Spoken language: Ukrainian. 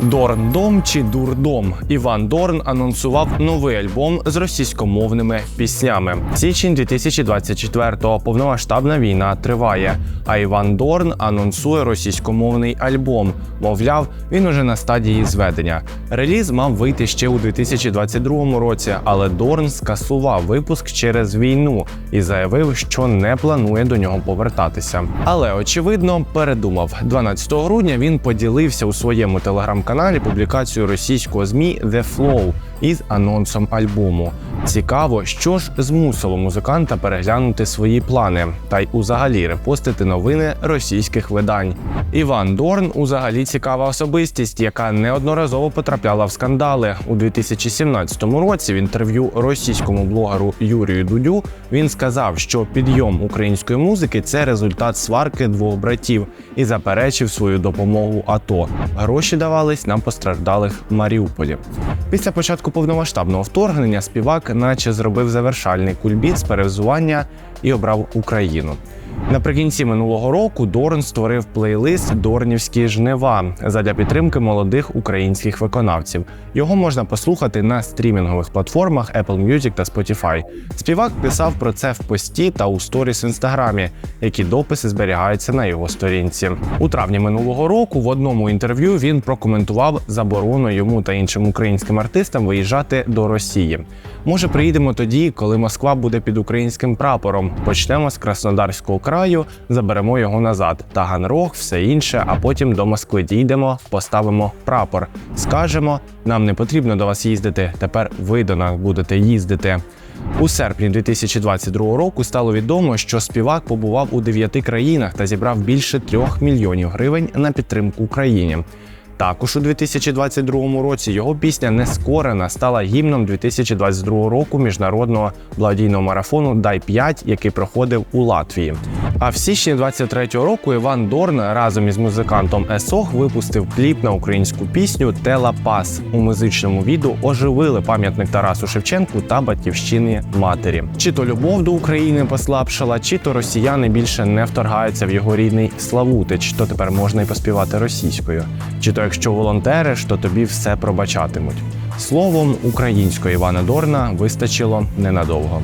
Дорндом чи дурдом Іван Дорн анонсував новий альбом з російськомовними піснями. Січень 2024-го повномасштабна війна триває. А Іван Дорн анонсує російськомовний альбом. Мовляв, він уже на стадії зведення. Реліз мав вийти ще у 2022 році, але Дорн скасував випуск через війну і заявив, що не планує до нього повертатися. Але очевидно передумав. 12 грудня він поділився у своєму телеграм-каналі публікацію російського змі The Flow із анонсом альбому. Цікаво, що ж змусило музиканта переглянути свої плани та й узагалі репостити новини російських видань. Іван Дорн узагалі цікава особистість, яка неодноразово потрапляла в скандали. У 2017 році в інтерв'ю російському блогеру Юрію Дудю він сказав, що підйом української музики це результат сварки двох братів і заперечив свою допомогу АТО. Гроші давались на постраждалих в Маріуполі. Після початку повномасштабного вторгнення співак, наче зробив завершальний кульбіт з перевзування і обрав Україну. Наприкінці минулого року Дорн створив плейлист Дорнівські жнива задля підтримки молодих українських виконавців. Його можна послухати на стрімінгових платформах Apple Music та Spotify. Співак писав про це в пості та у сторіс в інстаграмі, які дописи зберігаються на його сторінці. У травні минулого року в одному інтерв'ю він прокоментував заборону йому та іншим українським артистам виїжджати до Росії. Може, приїдемо тоді, коли Москва буде під українським прапором. Почнемо з Краснодарського краю, заберемо його назад. Таганрог, все інше, а потім до Москви дійдемо, поставимо прапор. Скажемо, нам не потрібно до вас їздити. Тепер ви до нас будете їздити. У серпні 2022 року стало відомо, що співак побував у дев'яти країнах та зібрав більше трьох мільйонів гривень на підтримку Україні. Також у 2022 році його пісня Нескорена стала гімном 2022 року міжнародного благодійного марафону Дай 5 який проходив у Латвії. А в січні 23-го року Іван Дорн разом із музикантом Есох випустив кліп на українську пісню Тела Пас. У музичному відео оживили пам'ятник Тарасу Шевченку та батьківщини матері. Чи то любов до України послабшала, чи то росіяни більше не вторгаються в його рідний Славутич, то тепер можна й поспівати російською. Чи то якщо волонтериш, то тобі все пробачатимуть. Словом, українського Івана Дорна вистачило ненадовго.